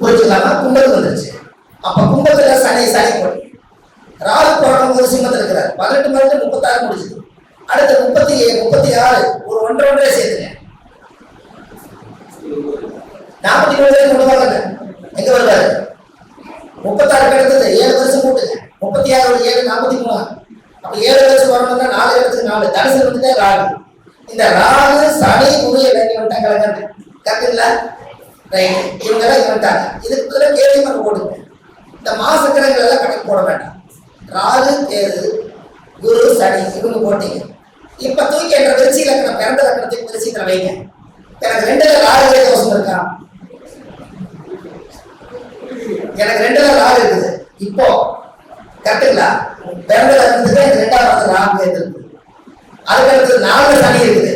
புரிஞ்சுக்கலாமா கும்பல் வந்துருச்சு. அப்ப கும்பத்துல சனி சனி போட்டு. ராகு போராட்டம் ஒரு சிம்மத்தில் இருக்கிறார். பதினெட்டு பதினெட்டு முப்பத்தாறு முடிச்சுது அடுத்து முப்பத்தி ஏழு முப்பத்தி ஆறு ஒரு ஒன்றரை ஒன்றரை சேர்த்துங்க. நாற்பத்தி மூணு பேர் கொண்டு வாங்க. எங்க வருவாரு? முப்பத்தாறு கிடந்தது ஏழு வருஷம் கூட்டுங்க முப்பத்தி ஆறு ஏழு நாற்பத்தி மூணு. அப்ப ஏழு வருஷம் வரணும்னா நாலு இடத்துக்கு நாலு. தனுசு வந்து ராகு. இந்த ராகு சனி குரு இறங்கி வந்துட்டாங்க. கரெக்டுங்களா ரைட் இவங்க எல்லாம் இருந்தாங்க இதுக்கு பதிலாக கேள்வி மரம் போடுங்க இந்த மாசக்கிழங்குகள் எல்லாம் கணக்கு போட வேண்டாம். ராகு கேது குரு சனி இவங்க போட்டீங்க. இப்ப தூக்கி என்ற விருச்சி லக்கணம் பிறந்த லக்கணத்துக்கு விருச்சித்துல வைங்க. எனக்கு ரெண்டுல ராகு தோஷம் இருக்கா? எனக்கு ரெண்டுல ராகு இருக்குது. இப்போ கரெக்டுங்களா? பிறந்த லக்கணத்துக்கு எனக்கு ரெண்டாவது ராகு இருக்குது அதுக்கு அடுத்தது நாலு சனி இருக்குது.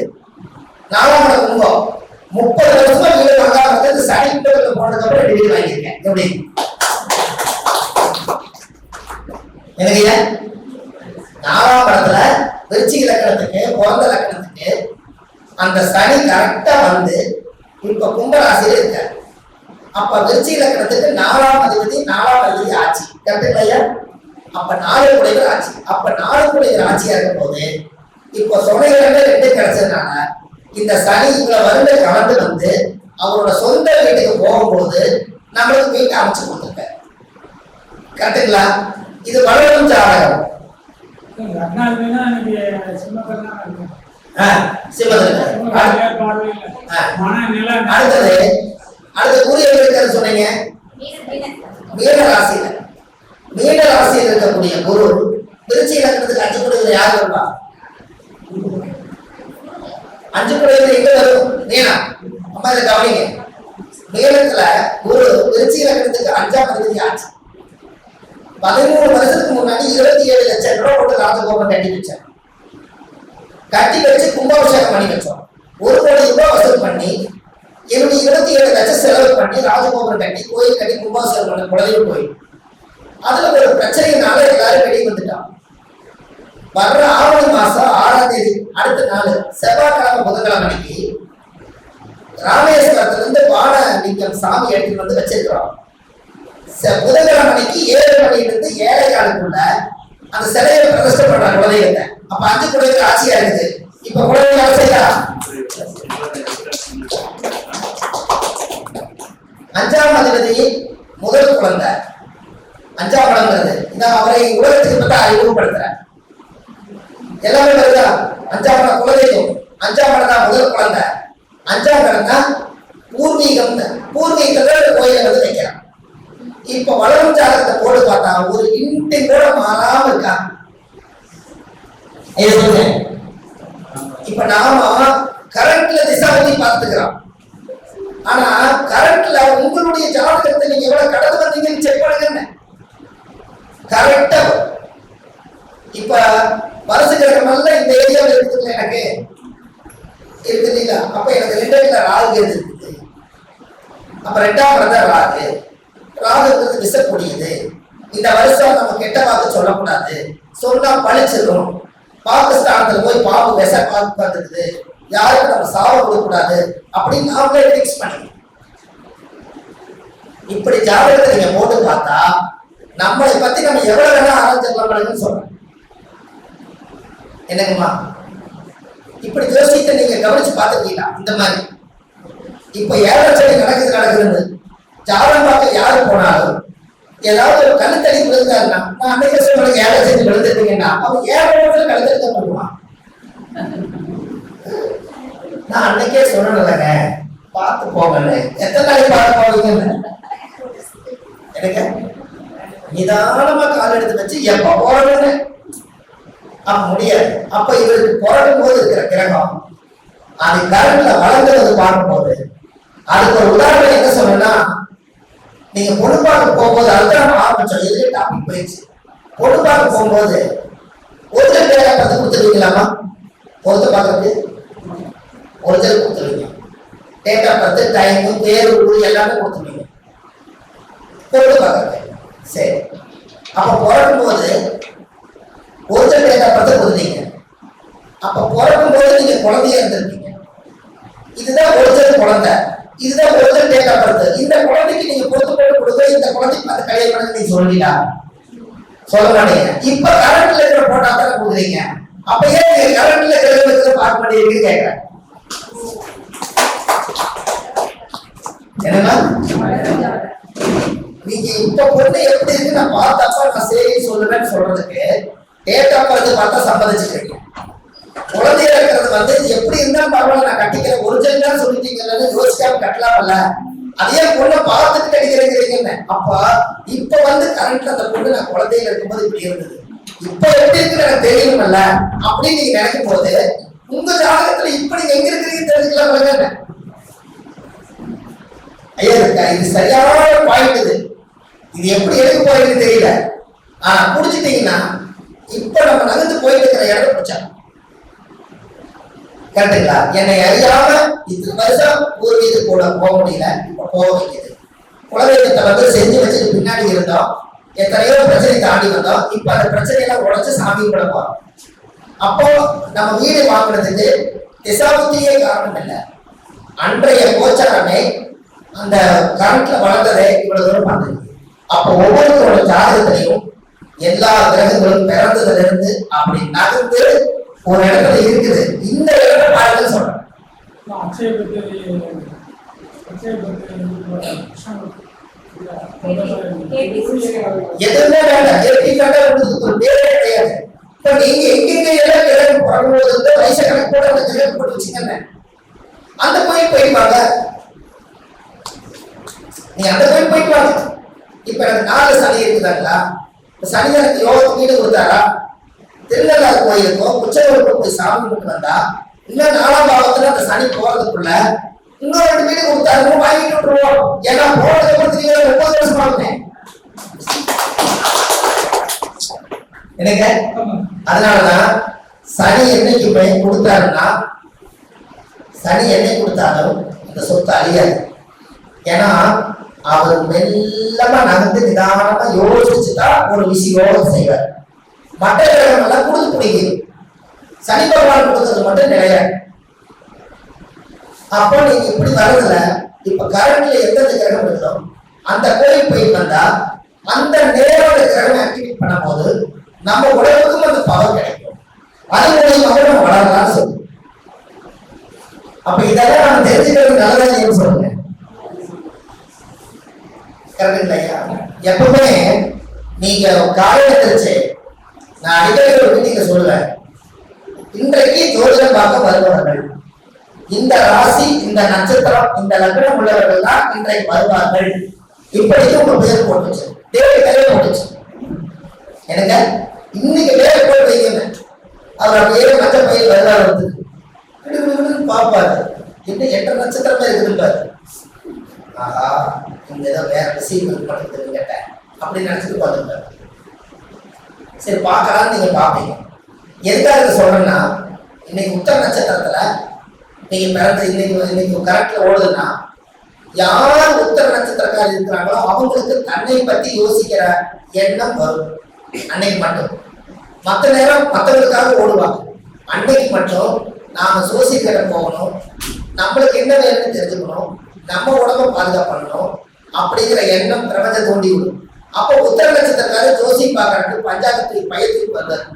நாலாம் இடம் கும்பம். முப்பது வருஷமா வீடு வாங்காம வந்து சனி போனதுக்கு அப்புறம் வீடு வாங்கியிருக்கேன். எப்படி? எனக்கு நாலாம் படத்துல விருச்சிக லக்கணத்துக்கு பிறந்த லக்கணத்துக்கு அந்த சனி கரெக்டா வந்து இப்ப கும்பராசியில இருக்க அப்ப விருச்சிக லக்கணத்துக்கு நாலாம் அதிபதி நாலாம் அதிபதி ஆட்சி. கரெக்ட் ஐயா அப்ப நாலு குடைகள் ஆட்சி. அப்ப நாலு குடைகள் ஆட்சியா இருக்கும் போது இப்போ துணைகளே ரெண்டு கிடைச்சதுனால இந்த சனி இவ்வளவு வருட கலந்து வந்து அவரோட சொந்த வீட்டுக்கு போகும்போது நம்மளுக்கு வீட்டை அமைச்சு கொடுத்துருக்க. கரெக்டுங்களா? இது வளரும் ஜாதகம். அடுத்தது அடுத்த எங்க இருக்காரு சொன்னீங்க? மீன ராசியில. மீன ராசியில் இருக்கக்கூடிய குரு திருச்சி இலக்கணத்துக்கு அஞ்சு குடைகள் யார் வருவா? அஞ்சு குடைகள் எங்க வரும்? மீனா அம்மா இதை கவனிங்க. மீனத்துல ஒரு திருச்சி இலக்கணத்துக்கு அஞ்சாம் அதிபதி ஆச்சு பதிமூணு வருஷத்துக்கு முன்னாடி இருபத்தி ஏழு லட்சம் ரூபாய் போட்டு ராஜகோபுரம் கட்டி வச்சேன் கட்டி வச்சு கும்பாபிஷேகம் பண்ணி வச்சோம். ஒரு கோடி ரூபாய் வசூல் பண்ணி என்னுடைய இருபத்தி ஏழு லட்சம் செலவு பண்ணி ராஜகோபுரம் கட்டி கோயில் கட்டி கும்பாபிஷேகம் பண்ண குழந்தைகள் கோயில். அதுல ஒரு பிரச்சனையினால எல்லாரும் வெளியே வந்துட்டான் வர்ற ஆவணி மாசம் ஆறாம் தேதி அடுத்த நாள் செவ்வாய்க்கிழமை புதன்கிழமை அன்னைக்கு ராமேஸ்வரத்துல இருந்து பான நீக்கம் சாமி எடுத்துட்டு வந்து வச்சிருக்கிறோம். புதன்கிழமை அன்னைக்கு ஏழு மணில இருந்து ஏழை காலுக்குள்ள அந்த சிலையை பிரதிஷ்டை பண்றாங்க குலதெய்வத்தை. அப்ப அஞ்சு குழந்தைக்கு ஆட்சியா இருக்குது இப்ப குழந்தைங்க அரசியலா அஞ்சாம் அதிபதி முதல் குழந்தை. அஞ்சாம் குழந்தை இந்த அவரை உலகத்துக்கு பார்த்தா அறிமுகப்படுத்துறேன் எல்லாமே வருதா? அஞ்சாம் இடம் குலதெய்வம். அஞ்சாம் இடம் தான் முதல் குழந்தை. அஞ்சாம் இடம் தான். பூர்வீகம் பூர்வீகத்துல கோயில வந்து வைக்கிறான் இப்ப வளரும் ஜாதகத்தை போட்டு பார்த்தா ஒரு இன்ட்டு கூட மாறாம இருக்கா? சொல்லுங்க இப்ப நாம கரண்ட்ல திசாபதி பார்த்துக்கிறோம். ஆனா கரண்ட்ல உங்களுடைய ஜாதகத்தை நீங்க எவ்வளவு கடந்து வந்தீங்கன்னு செக் பண்ணுங்க கரெக்டா. இப்ப வரசு கிரகம் அல்ல இந்த ஏரியாவில் இருக்குதுல்ல எனக்கு. இருக்குது இல்லையா அப்ப எனக்கு ரெண்டு இடத்துல ராகு இருக்குது அப்ப ரெண்டாம் இடம் ராகு. ராகுங்கிறது விசக்கூடியது இந்த வருஷம் நம்ம கெட்ட வாக்கு சொல்லக்கூடாது. சொன்னா பழிச்சிடும் பாகிஸ்தானத்துல போய் பாம்பு விச பாம்பு வந்துருக்குது யாருக்கும் நம்ம சாவ கொடுக்கக்கூடாது. அப்படின்னு நாமளே ஃபிக்ஸ் பண்ணி இப்படி ஜாதகத்தை நீங்க போட்டு பார்த்தா நம்மளை பத்தி நம்ம எவ்வளவு வேணா ஆராய்ச்சிடலாம் சொல்றேன் என்னங்கம்மா? இப்படி ஜோசியத்தை நீங்க கவனிச்சு பார்த்துருக்கீங்களா? இந்த மாதிரி. இப்ப ஏழரை சனி நடக்குது நடக்குதுன்னு ஜாதகம் பார்க்க யாரு போனாலும் ஏதாவது ஒரு கழுத்தடி விழுந்தாருன்னா நான் அன்னைக்கு சொல்லுங்க ஏழை செஞ்சு விழுந்துருக்கீங்கன்னா அவன் ஏழை இடத்துல கழுத்தடிக்க பண்ணுவான் நான் அன்னைக்கே சொன்னேன்லங்க பார்த்து போகல எத்தனை நாளைக்கு பார்த்து போவீங்கன்னு? எனக்கு நிதானமா கால் எடுத்து வச்சு எப்ப போறதுன்னு. அப்ப முடியாது. அப்ப இவருக்கு பிறக்கும் போது இருக்கிற கிரகம். அது கரண்ட்ல வளர்ந்துறது பார்க்கும்போது. அதுக்கு ஒரு உதாரணம் என்ன சொன்னா நீங்க பொண்ணு போகும்போது அதுதான் ஆரம்பிச்சோம் இதுலயே டாபிக் போயிடுச்சு. பொண்ணு போகும்போது ஒரிஜினல் பேரை பார்த்து கொடுத்துருவீங்களாமா பொறுத்து பார்க்கறது ஒரிஜினல் கொடுத்துருவீங்க. டேட்டா பார்த்து டைமு பேரு ஊர் எல்லாமே கொடுத்துருவீங்க. பொருள் பார்க்கறது சரி. அப்ப பிறக்கும் போது ஒரிஜினல் டேட்டா குழந்தைங்க அப்ப பிறக்கும் போது நீங்க குழந்தையா இருந்திருக்கீங்க. இதுதான் ஒரிஜினல் குழந்தை. இதுதான் ஒரிஜினல் டேட் ஆஃப் பர்த் இந்த குழந்தைக்கு நீங்க பொறுத்து போட்டு கொடுங்க. இந்த குழந்தைக்கு அந்த கல்யாணம் பண்ணுங்க நீங்க சொல்றீங்களா சொல்ல மாட்டீங்க இப்ப கரண்ட்ல இருக்கிற போட்டா தானே கொடுக்குறீங்க. அப்ப ஏன் நீங்க கரண்ட்ல இருக்கிறத பார்க்க மாட்டேங்கிறீங்கன்னு கேட்கிறேன் என்னன்னா நீங்க இப்ப பொண்ணு எப்படி இருக்கு நான் பார்த்தப்ப நான் சரி சொல்லுவேன்னு சொல்றதுக்கு டேட் ஆஃப் பர்த் பார்த்தா சம்மதிச்சுக்கிறீங்க இருக்கிறது வந்து எப்படி இருந்தாலும் பரவாயில்ல நான் கட்டிக்கிறேன் ஒரிஜினலா சொல்லிட்டீங்கன்னு யோசிக்காம கட்டலாம்ல. அதே பொண்ணை பார்த்துட்டு கட்டிக்கிறேங்கிறீங்கன்னு. அப்ப இப்ப வந்து கரண்ட்ல அந்த பொண்ணு நான் குழந்தையில இருக்கும்போது இப்படி இருந்தது. இப்ப எப்படி இருக்கு எனக்கு தெரியணும்ல. அப்படின்னு நீங்க நினைக்கும் போது உங்க ஜாதகத்துல இப்ப நீங்க எங்க இருக்கிறீங்க தெரிஞ்சுக்கலாம் ஐயா இருக்கா? இது சரியான பாயிண்ட் இது. இது எப்படி எடுக்க போறீங்கன்னு தெரியல. ஆஹ் புடிச்சிட்டீங்கன்னா இப்ப நம்ம நகர்ந்து போயிட்டு இருக்கிற இடத்த பிடிச்சா? கரெக்டுங்களா? என்னை அறியாம இத்தனை வருஷம் பூர்வீகத்துக்கு கூட போக முடியல. இப்ப போக வேண்டியது. குலதெய்வத்தை வந்து செஞ்சு வச்சுட்டு பின்னாடி இருந்தோம். எத்தனையோ பிரச்சனை தாண்டி வந்தோம். இப்ப அந்த பிரச்சனையெல்லாம் உடச்சு சாமி கூட போறோம். அப்போ நம்ம வீடு வாங்கினதுக்கு திசாபுத்தியே காரணம் இல்லை. அன்றைய கோச்சாரமே அந்த கரண்ட்ல வளர்ந்ததே இவ்வளவு தூரம் வந்தது அப்போ ஒவ்வொருத்தரோட ஜாதகத்திலையும் எல்லா கிரகங்களும் பிறந்ததுல இருந்து அப்படி நகர்ந்து ஒரு இடத்துல இருக்குது. இந்த இடத்துல பாருங்கன்னு சொல்றேன். எதுவுமே வேண்டாம். உங்களுக்கு ஒரு பேரே கிடையாது. இப்ப நீங்க எங்கெங்க எல்லாம் கிரகம் பிறகும்போது வந்து வயசு கணக்கு கூட அந்த கிரகம் போட்டு வச்சுக்கங்க. அந்த கோயில் போயிட்டு வாங்க. நீங்க அந்த கோயில் போயிட்டு வாங்க. இப்ப எனக்கு நாலு சனி இருக்குதாங்களா சனிதனத்தை சனி யோகத்துக்கு வீடு கொடுத்தாரா? திருநள்ளாறு போயிருக்கோம். உச்சவருக்கும் போய் சாமி கும்பிட்டு வந்தா இன்னும் நாலாம் பாவத்துல அந்த சனி போறதுக்குள்ள இன்னும் ரெண்டு வீடு கொடுத்தாரு. வாங்கிட்டு விட்டுருவோம். ஏன்னா போனதுக்கு அப்புறம் திரும்பி ஒன்பது வருஷம் ஆகுமே எனக்கு அதனாலதான் சனி என்னைக்கு பயன் கொடுத்தாருன்னா சனி என்னை கொடுத்தாலும் இந்த சொத்து அழியாது. ஏன்னா அவர் மெல்லமா நடந்து நிதானமா யோசிச்சுதான் ஒரு விஷயம் செய்வார். மற்ற கிரகம் எல்லாம் கொடுத்து பிடிக்குது. சனி பகவான் கொடுத்தது மட்டும் கிடையாது. அப்போ நீங்க இப்படி வரதுல இப்ப கரண்ட்ல எந்தெந்த கிரகம் இருக்கோ அந்த கோயில் போயிட்டு வந்தா அந்த நேரோட கிரகம் ஆக்டிவேட் பண்ணும்போது நம்ம உடம்புக்கும் அந்த பவர் கிடைக்கும். அது மூலியமாக நம்ம வளரலாம்னு சொல்லுவோம். அப்ப இதெல்லாம் நம்ம தெரிஞ்சுக்கிறது நல்லதா இல்லைன்னு சொல்லுங்க. கரெக்ட் இல்லையா எப்பவுமே நீங்க காலையில தெரிச்சு நான் அடிக்கடி ஒரு மீட்டிங்க சொல்லுவேன். இன்றைக்கு ஜோதிடம் பார்க்க வருபவர்கள் இந்த ராசி இந்த நட்சத்திரம் இந்த லக்னம் உள்ளவர்கள் தான் இன்றைக்கு வருவார்கள். இப்படிக்கு உங்க பேர் போட்டுச்சு. தேவை பேரே போட்டுச்சு. எனக்கு இன்னைக்கு பேர் போட்டு வைக்கல அவர் அப்படியே மற்ற பையன் வருவார் வந்து பார்ப்பாரு. இன்னும் எட்டு நட்சத்திரமே இருக்குதுப்பாரு ஆஹா இங்க ஏதோ வேற விஷயம் இது பண்ணுறதுன்னு கேட்டேன். அப்படி நினைச்சிட்டு பார்த்துருப்பாரு சரி பார்க்கலாம் நீங்க பார்ப்பீங்க. எதுக்காக இதை சொல்றேன்னா இன்னைக்கு உத்தர நட்சத்திரத்துல நீங்க பிறந்து இன்னைக்கு இன்னைக்கு கரெக்ட்ல ஓடுதுன்னா யார் உத்தர நட்சத்திரக்காரர் இருக்கிறாங்களோ அவங்களுக்கு தன்னை பத்தி யோசிக்கிற எண்ணம் வரும். அன்னைக்கு மட்டும். மற்ற நேரம் மற்றவங்களுக்காக ஓடுவாங்க. அன்னைக்கு மட்டும் நாம சோசிக்கிற போகணும். நம்மளுக்கு என்ன வேணும்னு தெரிஞ்சுக்கணும். நம்ம உடம்ப பாதுகாப்பணும் அப்படிங்கிற எண்ணம் பிரபஞ்ச தோண்டி விடும். அப்போ உத்தர நட்சத்திரக்காரர் ஜோசி பார்க்கறதுக்கு பஞ்சாங்கத்துக்கு பயத்துக்கு வந்தார்.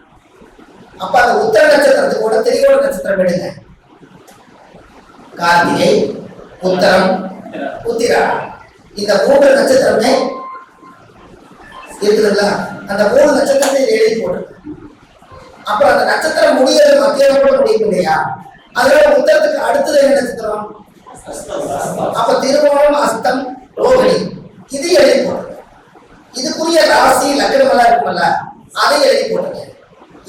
அப்ப அந்த உத்தர நட்சத்திரத்துக்கு கூட திரிகோண நட்சத்திரம் எடுங்க. கார்த்திகை உத்தரம் உத்திரா. இந்த மூன்று நட்சத்திரமே இருக்குதுங்களா? அந்த மூணு நட்சத்திரத்தை எழுதி போட்டு அப்புறம் அந்த நட்சத்திரம் முடியறது மத்தியானம் கூட முடியும் இல்லையா அதனால உத்தரத்துக்கு அடுத்தது என்ன நட்சத்திரம்? அப்ப திருவோணம் அஸ்தம் ரோகிணி. இது எழுதி போட்டுங்க இதுக்குரிய ராசி லக்னம் எல்லாம் இருக்குமல்ல அதை எழுதி போட்டுங்க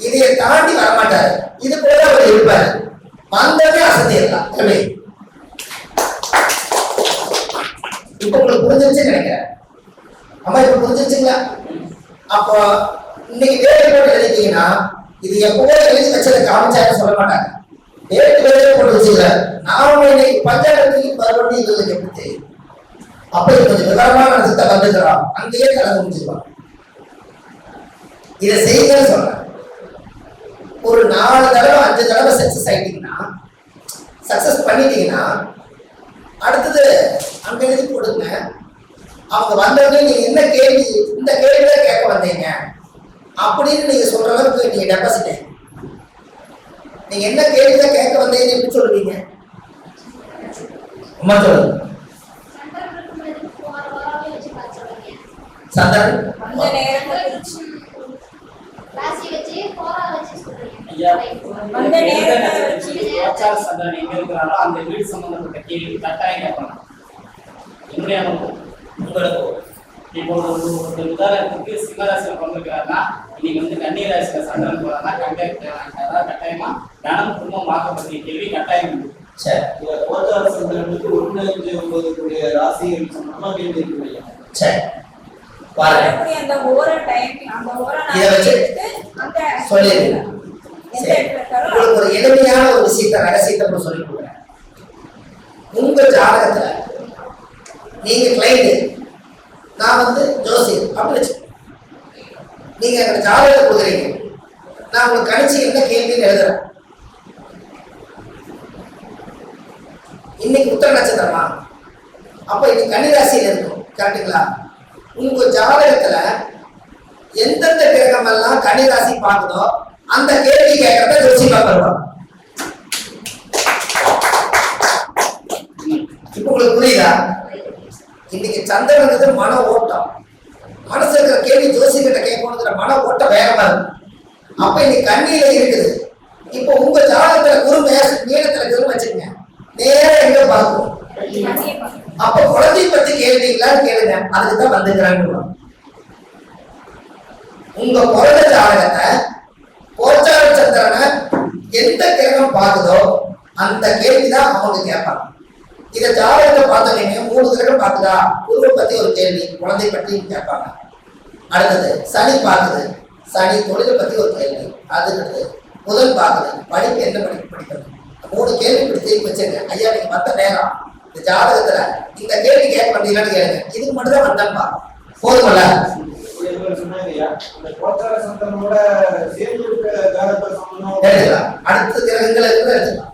இதையை தாண்டி வரமாட்டாரு. இது போல அவர் இருப்பாரு. வந்தவே அசத்திடலாம் எப்படி இப்ப உங்களுக்கு புரிஞ்சிருச்சு நினைக்கிறேன். அம்மா இப்ப புரிஞ்சிருச்சுங்களா? அப்போ இன்னைக்கு வேலை போட்டு எழுதிட்டீங்கன்னா இது எப்பவோ எழுதி வச்சதை காமிச்சாருன்னு சொல்ல மாட்டாங்க. டேட் வேலையை போட்டு வச்சுக்கிறாரு நாம இன்னைக்கு மறுபடி மறுபடியும் எப்படி தெரியும்? அப்ப கொஞ்சம் விவரமான நடத்த வந்துக்கிறான் அங்கேயே கலந்து முடிச்சிருவான். இதை செய்யுங்கன்னு சொல்றேன். ஒரு நாலு தடவை அஞ்சு தடவை சக்சஸ் ஆயிட்டீங்கன்னா சக்சஸ் பண்ணிட்டீங்கன்னா அடுத்தது அங்க எழுதி போடுங்க. அவங்க வந்தவங்க நீங்க என்ன கேள்வி இந்த கேள்வி தான் கேட்க வந்தீங்க? அப்படின்னு நீங்க சொல்ற அளவுக்கு நீங்க டெபாசிட் நீங்க என்ன கேள்வி தான் கேட்க வந்தீங்கன்னு எப்படி சொல்லுவீங்க? அம்மா சொல்லுங்க சந்தன் அந்த நேரத்தை குறிச்சு ஐயா, அந்த எந்த நேரத்தை நட்சத்திரத்தில் கோச்சார சந்திரன் எங்க இருக்கிறாரோ அந்த வீடு சம்பந்தப்பட்ட கேள்வி கட்டாயம் கேட்கணும் என்னுடைய அனுபவம் உங்களுக்கு இப்போ ஒரு ஒரு உதாரணத்துக்கு சிம்மராசியில் பிறந்திருக்கிறாருன்னா இன்னைக்கு வந்து கன்னி ராசியில சந்திரன் போறாருன்னா கட்டாயம் அதாவது கட்டாயமா தனம் குடும்பம் வாக்கப்பட்ட கேள்வி கட்டாயம். சரி. இந்த கோச்சார சந்திரனுக்கு ஒண்ணு அஞ்சு ஒன்பது கூடிய ராசிகள் சம்பந்தமா கேள்வி இருக்கு ஐயா. சரி. பாருங்க. அந்த ஓர டைம் அந்த ஓர இதை வச்சு எடுத்து அந்த சொல்லிடுங்க. எந்த சரி. இடத்துல இருக்காரோ உங்களுக்கு ஒரு எளிமையான ஒரு விஷயத்தை ரகசியத்தை சொல்லி கொடுக்குறேன். உங்க ஜாதகத்துல நீங்க கிளைண்ட் நான் வந்து ஜோசியர் அப்படி வச்சு நீங்க ஜாதகத்தை கொடுக்குறீங்க. நான் உங்களுக்கு கணிச்சு என்ன கேள்வின்னு எழுதுறேன். இன்னைக்கு உத்தர நட்சத்திரமா? அப்ப இன்னைக்கு கன்னிராசியில் இருக்கும். கரெக்டுங்களா உங்க ஜாதகத்துல எந்தெந்த கிரகம் எல்லாம் கன்னிராசி பார்க்குதோ அந்த கேள்வி கேட்கறத ஜோசி பார்க்கலாம் இப்ப உங்களுக்கு புரியுதா? இன்னைக்கு சந்திரனுக்கு மன ஓட்டம். மனசு இருக்கிற கேள்வி ஜோசி கிட்ட கேட்கணுங்கிற மன ஓட்டம் வேகமா இருக்கு. அப்ப இன்னைக்கு கண்ணியில இருக்குது. இப்போ உங்க ஜாதகத்துல குரு மேச நீளத்துல இருக்குதுன்னு வச்சுக்கோங்க நேரா எங்க பார்க்கும் கண்டிப்பா. அப்ப குழந்தை பத்தி கேள்விங்களான்னு கேளுங்க அதுக்கு தான் வந்துக்கிறாங்க உங்க பிறந்த ஜாதகத்தை கோச்சார சந்திரனை எந்த கிரகம் பார்க்குதோ அந்த கேள்விதான் அவங்க கேட்பாங்க. இத ஜாதகத்தை பார்த்தீங்க மூணு கிரகம் பார்க்குதா குருவை பத்தி ஒரு கேள்வி குழந்தை பற்றி கேட்பாங்க. அடுத்தது சனி பார்க்குது. சனி தொழிலை பத்தி ஒரு கேள்வி. அதுக்கு முதல் பார்க்குது. படிப்பு என்ன படிப்பு படிக்கிறது? மூணு கேள்வி இப்படி திருப்பி ஐயா நீங்க மத்த நேரம் இந்த ஜாதகத்துல இந்த கேள்வி கேட்க மாட்டீங்களான்னு கேளுங்க. இதுக்கு மட்டும் தான் வந்தேன்பா போதுமல்ல அடுத்த கிரகங்களை கூட எடுத்துக்கலாம்.